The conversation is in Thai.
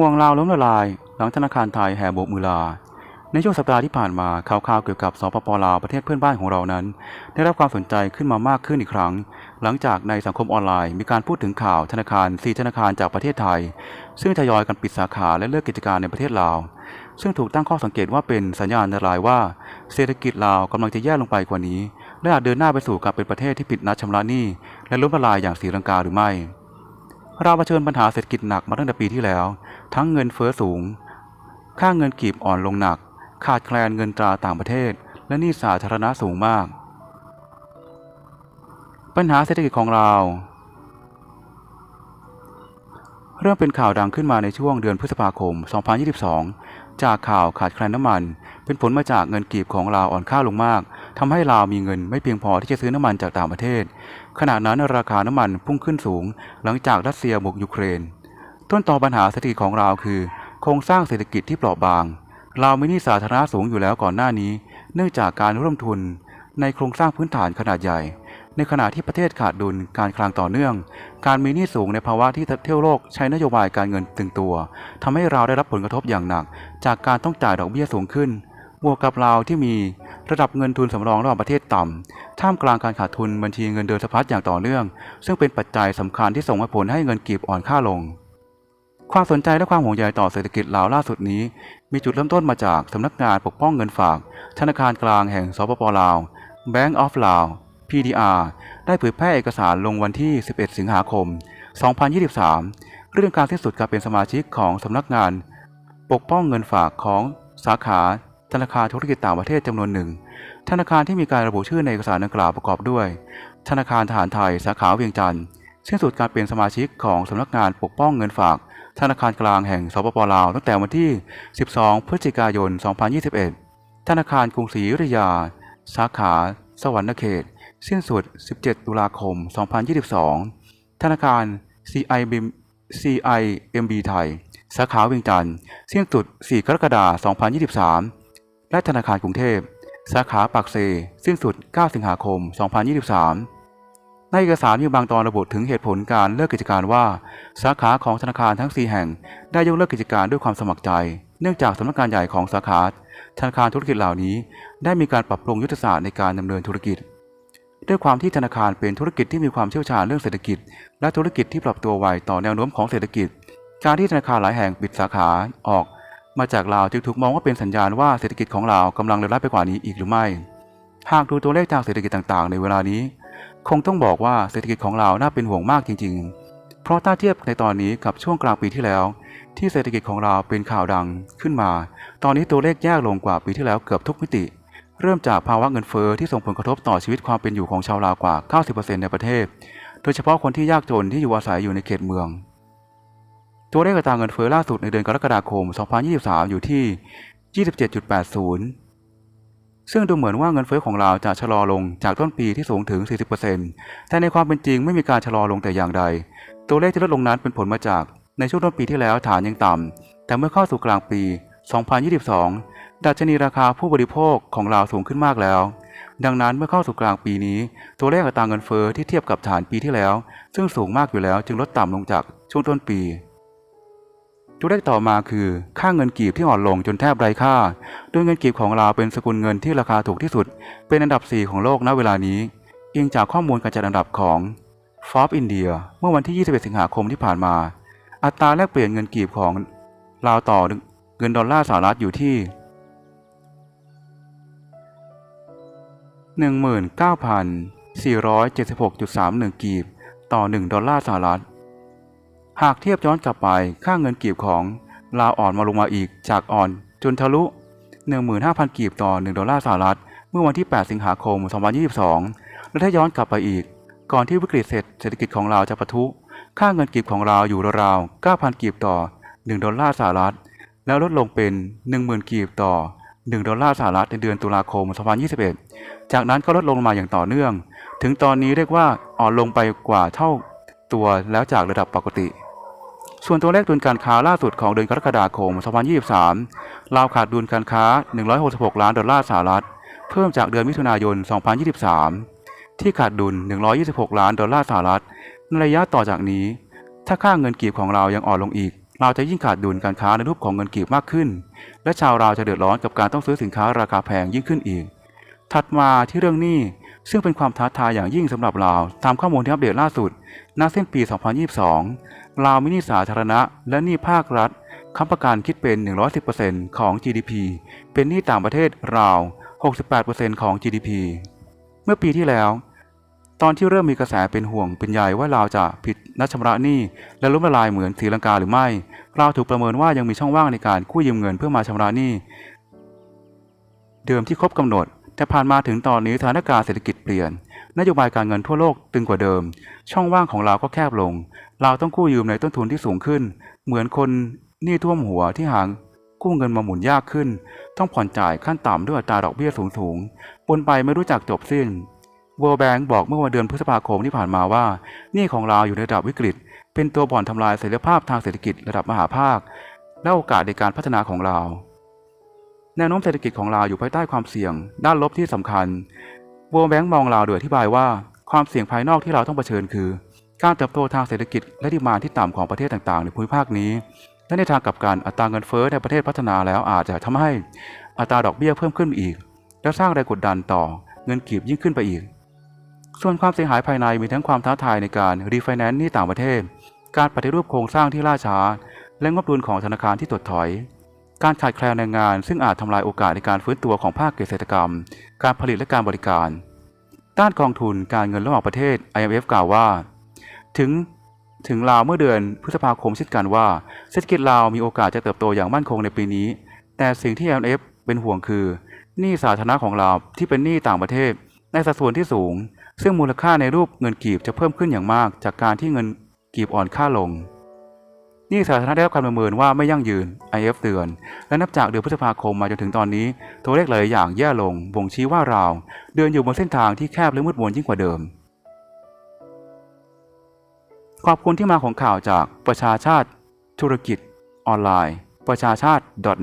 ห่วงลาวล้มละลาย หลังธนาคารไทยแห่โบกมือลา ในช่วงสัปดาห์ที่ผ่านมาข่าวๆเกี่ยวกับสปปลาวประเทศเพื่อนบ้านของเรานั้น ได้รับความสนใจขึ้นมามากขึ้นอีกครั้ง หลังจากในสังคมออนไลน์มีการพูดถึงข่าวธนาคาร4ธนาคารจากประเทศไทย ซึ่งทยอยกันปิดสาขาและเลิกกิจการในประเทศลาว ซึ่งถูกตั้งข้อสังเกตว่าเป็นสัญญาณอันตรายว่า เศรษฐกิจลาวกำลังจะแย่ลงไปกว่านี้และอาจเดินหน้าไปสู่การเป็นประเทศที่ผิดนัดชำระหนี้และล้มละลายอย่างศรีลังกาหรือไม่ เราเผชิญปัญหาเศรษฐกิจหนักมาตั้งแต่ปีที่แล้ว ทั้งเงินเฟ้อสูง ค่าเงินกีบอ่อนลงหนัก ขาดแคลนเงินตราต่างประเทศ และหนี้สาธารณะสูงมาก ปัญหาเศรษฐกิจของเรา ริ่มเป็นข่าวดังขึ้นมาในช่วงเดือนพฤษภาคม 2022 จากข่าวขาดแคลนน้ำมัน เป็นผลมาจากเงินกีบของลาวอ่อนค่าลงมากทำให้ลาวมีเงินไม่เพียงพอที่จะซื้อน้ำมันจากต่างประเทศ ขณะนั้นราคาน้ำมันพุ่งขึ้นสูง หลังจากรัสเซียบุกยูเครน ต้นตอปัญหาเศรษฐกิจของเราคือ โครงสร้างเศรษฐกิจที่เปราะบางเรามีหนี้สาธารณะสูงอยู่แล้วก่อนหน้านี้ เนื่องจากการร่วมทุน ในโครงสร้างพื้นฐานขนาดใหญ่ ในขณะที่ประเทศขาดดุลการคลังต่อเนื่อง การมีหนี้สูงในภาวะที่เที่ยวโลกใช้นโยบายการเงินตึงตัวทำให้เราได้รับผลกระทบอย่างหนัก จากการต้องจ่ายดอกเบี้ยสูงขึ้น บวกกับเราที่มีระดับเงินทุนสำรองระหว่างประเทศต่ำ ท่ามกลางการขาดทุนบัญชีเงินเดินสะพัดอย่างต่อเนื่อง ซึ่งเป็นปัจจัยสำคัญที่ส่งผลให้เงินกีบอ่อนค่าลง ความสนใจและความห่วงใยต่อเศรษฐกิจลาวล่าสุดนี้ มีจุดเริ่มต้นมาจากสำนักงานปกป้องเงินฝาก ธนาคารกลางแห่งสปปลาว Bank of Lao PDR ได้เผยแพร่เอกสารลงวันที่ 11 สิงหาคม 2023 เรื่องการสิ้นสุดการเป็นสมาชิกของสำนักงาน ปกป้องเงินฝากของสาขาธนาคารธุรกิจต่างประเทศจำนวนหนึ่ง ธนาคารที่มีการระบุชื่อในเอกสารดังกล่าวประกอบด้วย ธนาคารทหารไทยสาขาเวียงจันทร์สิ้นสุดการเป็นสมาชิกของสำนักงานปกป้องเงินฝาก ธนาคารกลางแห่งสปปลาว ตั้งแต่วันที่ 12 พฤศจิกายน 2021 ธนาคารกรุงศรีอยุธยา สาขา สวรรณเขต สิ้นสุด 17 ตุลาคม 2022 ธนาคาร CIB CIMB ไทย สาขาเวียงจันทร์สิ้นสุด 4 กรกฎาคม 2023 และธนาคารกรุงเทพ สาขาปากเซ สิ้นสุด 9 สิงหาคม 2023 ในเอกสารมีบางตอนระบุถึงเหตุผลการเลิกกิจการว่า สาขาของธนาคารทั้ง 4 แห่ง ได้ยกเลิกกิจการด้วยความสมัครใจ เนื่องจากสำนักงานใหญ่ของสาขา ธนาคารธุรกิจเหล่านี้ ได้มีการปรับปรุงยุทธศาสตร์ในการดำเนินธุรกิจ ด้วยความที่ธนาคารเป็นธุรกิจที่มีความเชี่ยวชาญเรื่องเศรษฐกิจ และธุรกิจที่ปรับตัวไวต่อแนวโน้มของเศรษฐกิจ การที่ธนาคารหลายแห่งปิดสาขาออก มาจากลาวจึงถูกมองว่าเป็นสัญญาณว่าเศรษฐกิจของลาวกำลังเลวร้ายไปกว่านี้อีกหรือไม่ หากดูตัวเลขทางเศรษฐกิจต่างๆ ในเวลานี้ คงต้องบอกว่าเศรษฐกิจของเราน่าเป็นห่วงมากจริง ๆ เพราะถ้าเทียบในตอนนี้กับช่วงกลางปีที่แล้ว ที่เศรษฐกิจของเราเป็นข่าวดังขึ้นมา ตอนนี้ตัวเลขแย่ลงกว่าปีที่แล้วเกือบทุกมิติ เริ่มจากภาวะเงินเฟ้อที่ส่งผลกระทบต่อชีวิตความเป็นอยู่ของชาวลาวกว่า 90%ในประเทศ โดยเฉพาะคนที่ยากจนที่อยู่อาศัยอยู่ในเขตเมือง ตัวเลขอัตราเงินเฟ้อล่าสุดในเดือนกรกฎาคม 2023 อยู่ที่ 27.80 ซึ่งดูเหมือนว่าเงินเฟ้อของเราจะชะลอลงจากต้นปีที่สูงถึง 40%แต่ในความเป็นจริงไม่มีการชะลอลงแต่อย่างใด ตัวเลขที่ลดลงนั้นเป็นผลมาจากในช่วงต้นปีที่แล้วฐานยังต่ำแต่เมื่อเข้าสู่กลางปี 2022 ดัชนีราคาผู้บริโภคของเราสูงขึ้นมากแล้ว ดังนั้นเมื่อเข้าสู่กลางปีนี้ ตัวเลขอัตราเงินเฟ้อที่เทียบกับฐานปีที่แล้ว ซึ่งสูงมากอยู่แล้วจึงลดต่ำลงจากช่วงต้นปี ตัวเลขต่อมาคือ ค่าเงินกีบที่อ่อนลงจนแทบไร้ค่า โดยเงินกีบของเราเป็นสกุลเงินที่ราคาถูกที่สุด เป็นอันดับ 4 ของโลกณเวลานี้อิงจากข้อมูลการจัดอันดับของ Forbes India เมื่อวันที่ 21 สิงหาคมที่ผ่านมา อัตราแลกเปลี่ยนเงินกีบของลาวต่อเงินดอลลาร์สหรัฐอยู่ที่ 19,476.31 กีบต่อ 1 ดอลลาร์สหรัฐ หากเทียบย้อนกลับไปค่าเงินกีบของลาวอ่อนมาลงมาอีกจากอ่อนจนทะลุ 15,000 กีบต่อ 1 ดอลลาร์สหรัฐ เมื่อวันที่ 8 สิงหาคม 2022 และถ้าย้อนกลับไปอีก ก่อนที่วิกฤตเศรษฐกิจของเราจะปะทุ ค่าเงินกีบของเราอยู่ราวๆ9,000 กีบต่อ 1 ดอลลาร์สหรัฐ แล้วลดลงเป็น 10,000 กีบต่อ 1 ดอลลาร์สหรัฐในเดือนตุลาคม 2021 จากนั้นก็ลดลงมาอย่างต่อเนื่อง ถึงตอนนี้เรียกว่าอ่อนลงไปกว่าเท่าตัวแล้วจากระดับปกติ ส่วนตัวเลขดุลการค้าล่าสุดของเดือนกรกฎาคม 2023 ลาวขาดดุลการค้า 166 ล้านดอลลาร์สหรัฐ เพิ่มจากเดือนมิถุนายน 2023 ที่ขาดดุล 126 ล้านดอลลาร์สหรัฐในระยะต่อจากนี้ ถ้าค่าเงินกีบของเรายังอ่อนลงอีก เราจะยิ่งขาดดุลการค้าในรูปของเงินกีบมากขึ้น และชาวเราจะเดือดร้อนกับการต้องซื้อสินค้าราคาแพงยิ่งขึ้นอีก ถัดมาที่เรื่องหนี้ซึ่งเป็นความท้าทายอย่างยิ่งสำหรับเราตามข้อมูลที่อัปเดตล่าสุดณสิ้นปี 2022 ลาวมีหนี้สาธารณะ และหนี้ภาครัฐค้ำประกันคิดเป็น 110%ของ GDP เป็นหนี้ต่างประเทศราว 68%ของ GDP เมื่อปีที่แล้ว ตอนที่เริ่มมีกระแสเป็นห่วงเป็นใยว่าลาวจะผิด นัดชำระหนี้และล้มละลายเหมือนศรีลังกาหรือไม่ลาวถูกประเมินว่ายังมีช่องว่างในการกู้ยืมเงินเพื่อมาชำระหนี้เดิมที่ครบกำหนด แต่ผ่านมาถึงตอนนี้สถานการณ์เศรษฐกิจเปลี่ยน นโยบายการเงินทั่วโลกตึงกว่าเดิม ช่องว่างของเราก็แคบลง เราต้องกู้ยืมในต้นทุนที่สูงขึ้น เหมือนคนหนี้ท่วมหัวที่หางกู้เงินมาหมุนยากขึ้น ต้องผ่อนจ่ายขั้นต่ำด้วยอัตราดอกเบี้ยสูงสูงๆปนไปไม่รู้จักจบสิ้น World Bank บอกเมื่อวันเดือนพฤษภาคมที่ผ่านมาว่าหนี้ของเราอยู่ในระดับวิกฤต เป็นตัวบ่อนทำลายเสถียภาพทางเศรษฐกิจระดับมหาภาค และโอกาสในการพัฒนาของเราแนวโน้มเศรษฐกิจของเราอยู่ภายใต้ความเสี่ยง ด้านลบที่สำคัญ World Bank มองเราโดยอธิบายว่าความเสี่ยงภายนอกที่เราต้องเผชิญคือ การเติบโตทางเศรษฐกิจและดีมานที่ต่ำของประเทศต่างๆ ในภูมิภาคนี้ และในทางกลับกันอัตราเงินเฟ้อในประเทศพัฒนาแล้วอาจจะทำให้อัตราดอกเบี้ยเพิ่มขึ้นอีก และสร้างแรงกดดันต่อเงินกีบยิ่งขึ้นไปอีก ส่วนความเสียหายภายในมีทั้งความท้าทายในการรีไฟแนนซ์หนี้ต่างประเทศ การปฏิรูปโครงสร้างที่ล่าช้า และงบดุลของธนาคารที่ถดถอย การขาดแคลนแรงงาน ซึ่งอาจทำลายโอกาสในการฟื้นตัวของภาคเกษตรกรรม การผลิตและการบริการ ด้านกองทุนการเงินระหว่างประเทศ IMF กล่าวว่า ถึงถึงลาวเมื่อเดือนพฤษภาคมเช่นกันว่าเศรษฐกิจลาวมีโอกาสจะเติบโตอย่างมั่นคงในปีนี้ แต่สิ่งที่ IMF เป็นห่วงคือหนี้สาธารณะของเราที่เป็นหนี้ต่างประเทศ ในสัดส่วนที่สูง ซึ่งมูลค่าในรูปเงินกีบจะเพิ่มขึ้นอย่างมาก จากการที่เงินกีบอ่อนค่าลงนี้สาธารณะได้รับการประเมินว่าไม่ยั่งยืน IF เตือน และนับจากเดือนพฤษภาคมมาจนถึงตอนนี้ ตัวเลขหลายอย่างแย่ลง บ่งชี้ว่าเรา เดินอยู่บนเส้นทางที่แคบและมืดมนยิ่งกว่าเดิม ขอบคุณที่มาของข่าวจากประชาชาติ ธุรกิจ ออนไลน์ ประชาชาติ .net